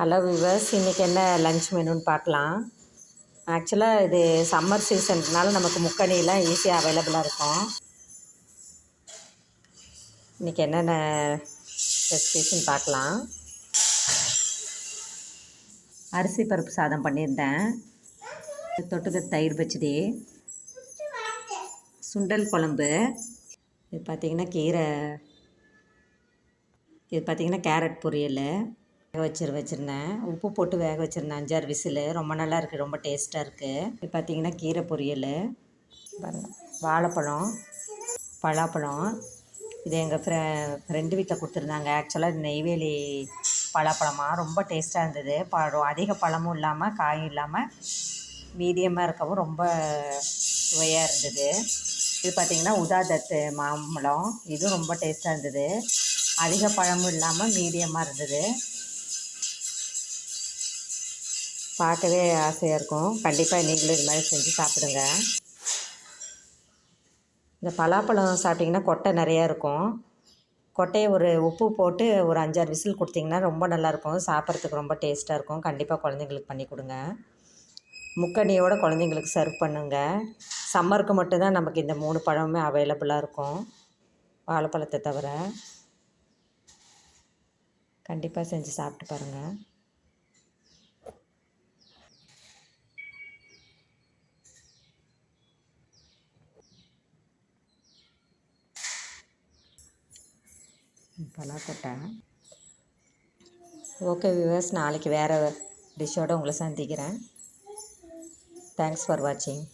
Hello viewers இன்றைக்கி என்ன lunch மெனுன்னு பார்க்கலாம். ஆக்சுவலாக இது சம்மர் சீசன்றனால நமக்கு முக்கணிலாம் ஈஸியாக அவைலபிளாக இருக்கும். இன்றைக்கி என்னென்ன ரெசிபிஸ்ன்னு பார்க்கலாம். அரிசி பருப்பு சாதம் பண்ணியிருந்தேன். தொட்டுக்க தயிர் பச்சடி. சுண்டல் குழம்பு. இது பார்த்திங்கன்னா கீரை. இது பார்த்திங்கன்னா கேரட் பொரியல். வச்சிரு வச்சுருந்தேன். உப்பு போட்டு வேக வச்சுருந்தேன். அஞ்சாறு விசில். ரொம்ப நல்லா இருக்குது ரொம்ப டேஸ்ட்டாக இருக்குது இது பார்த்திங்கன்னா கீரை பொரியல். வாழைப்பழம் பலாப்பழம். இது எங்கள் ஃப்ரெ ஃப்ரெண்டு வீட்டில் கொடுத்துருந்தாங்க. ஆக்சுவலாக நெய்வேலி பலாப்பழமாக ரொம்ப டேஸ்ட்டாக இருந்தது. பழம் அதிக பழமும் இல்லாமல் காயும் இல்லாமல் மீடியமாக இருக்கவும் ரொம்ப சுவையாக இருந்தது. இது பார்த்திங்கன்னா உதாதத்து மாம்பழம். இதுவும் ரொம்ப டேஸ்ட்டாக இருந்தது. அதிக பழமும் இல்லாமல் மீடியமாக இருந்தது. பார்க்கவே ஆசையாக இருக்கும். கண்டிப்பாக நீங்களும் இது மாதிரி செஞ்சு சாப்பிடுங்க. இந்த பலாப்பழம் சாப்பிட்டிங்கன்னா கொட்டை நிறையா இருக்கும். கொட்டையை ஒரு உப்பு போட்டு ஒரு அஞ்சாறு விசில் கொடுத்திங்கன்னா ரொம்ப நல்லாயிருக்கும் சாப்பிட்றதுக்கு ரொம்ப டேஸ்ட்டாக இருக்கும். கண்டிப்பாக குழந்தைங்களுக்கு பண்ணி கொடுங்க. முக்கணியோட குழந்தைங்களுக்கு சர்வ் பண்ணுங்க. சம்மருக்கு மட்டும்தான் நமக்கு இந்த மூணு பழமுமே அவைலபிளாக இருக்கும். வாழைப்பழத்தை தவிர. கண்டிப்பாக செஞ்சு சாப்பிட்டு பாருங்கள் பலாக்கொட்டை. ஓகே வியூவர்ஸ் நாளைக்கு வேறு டிஷ்ஷோடு உங்களை சந்திக்கிறேன். தேங்க்ஸ் ஃபார் வாட்சிங்